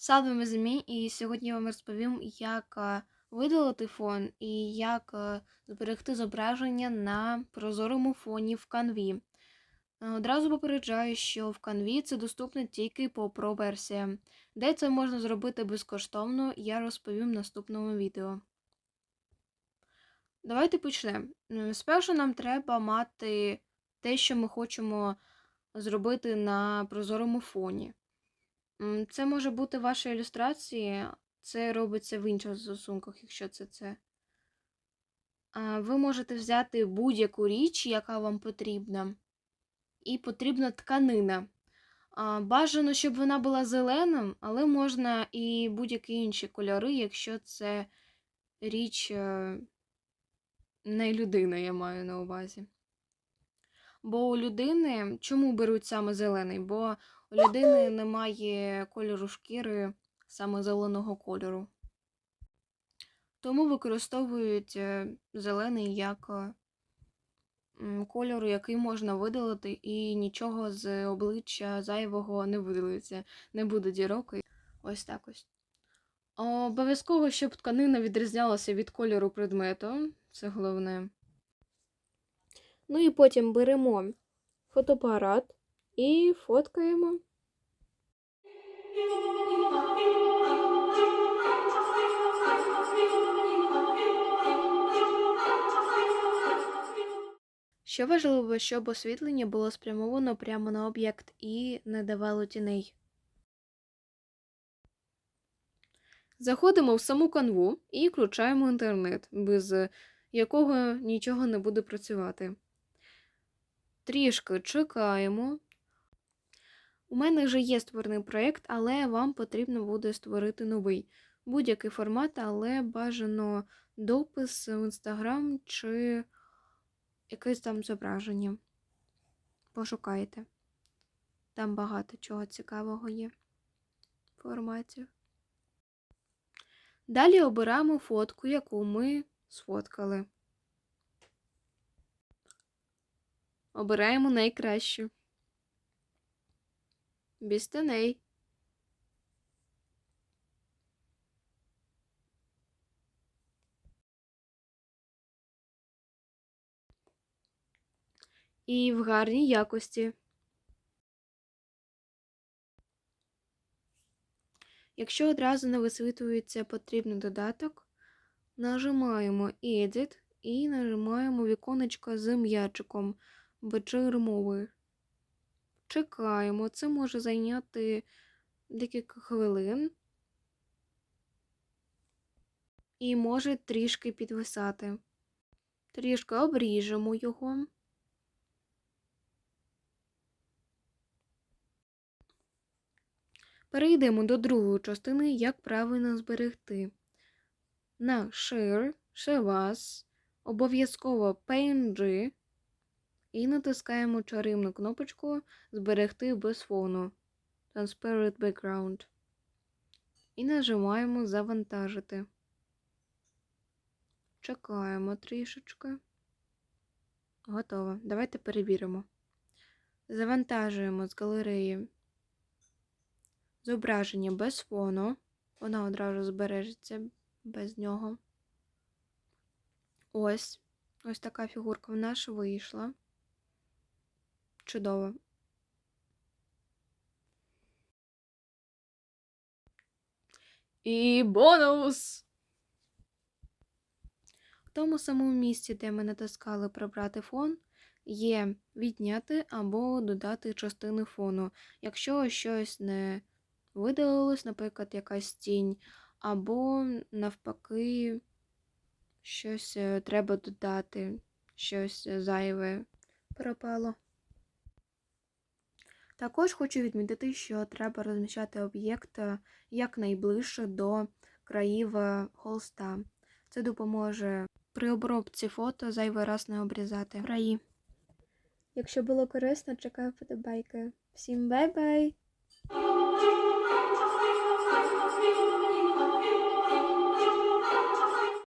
Салve ми змі, і сьогодні я вам розповім, як е, видалити фон і як е, зберегти зображення на прозорому фоні в канві. Е, Одразу попереджаю, що в канві це доступно тільки по Pro-версіям. Де це можна зробити безкоштовно, я розповім в наступному відео. Давайте почнемо. Спершу нам треба мати те, що ми хочемо зробити на прозорому фоні. Це може бути ваша ілюстрація, це робиться в інших застосунках, якщо це це. Ви можете взяти будь-яку річ, яка вам потрібна, і потрібна тканина. Бажано, щоб вона була зелена, але можна і будь-які інші кольори, якщо це річ е, не людина, я маю на увазі. Бо у людини чому беруть саме зелений? Бо у людини немає кольору шкіри саме зеленого кольору. Тому використовують е, зелений як е, кольор, який можна видалити, і нічого з обличчя зайвого не видалиться. Не буде дірок. Ось так ось. Обов'язково, щоб тканина відрізнялася від кольору предмету. Це головне. Ну і потім беремо фотоапарат і фоткаємо. Що важливо, щоб освітлення було спрямовано прямо на об'єкт і не давало тіней. Заходимо в саму канву і включаємо інтернет, без якого нічого не буде працювати. Трішки чекаємо. У мене вже є створений проєкт, але вам потрібно буде створити новий. Будь-який формат, але бажано допис в інстаграм чи якесь там зображення. Пошукайте. Там багато чого цікавого є в форматі. Далі обираємо фотку, яку ми сфоткали. Обираємо найкращу. Без теней. І в гарній якості. Якщо одразу не висвітлюється потрібний додаток, нажимаємо Edit і нажимаємо віконечко з м'ячиком BG мови. Чекаємо, це може зайняти декілька хвилин і може трішки підвисати. Трішки обріжемо його. Перейдемо до другої частини, як правильно зберегти. На Share, Share обов'язково PNG і натискаємо чарівну кнопочку Зберегти без фону Transparent Background. І нажимаємо Завантажити. Чекаємо трішечки. Готово. Давайте перевіримо. Завантажуємо з галереї зображення без фону. Вона одразу збережеться без нього. Ось. Ось така фігурка в нас вийшла. Чудово. І бонус! В тому самому місці, де ми натискали прибрати фон, є відняти або додати частини фону. Якщо щось не видалилось, наприклад, якась тінь, або навпаки, щось е, треба додати, щось зайве пропало. Також хочу відмітити, що треба розміщати об'єкт е, якнайближче до країв е, холста. Це допоможе при обробці фото зайвий раз не обрізати краї. Якщо було корисно, чекаю вподобайки. Всім бай-бай!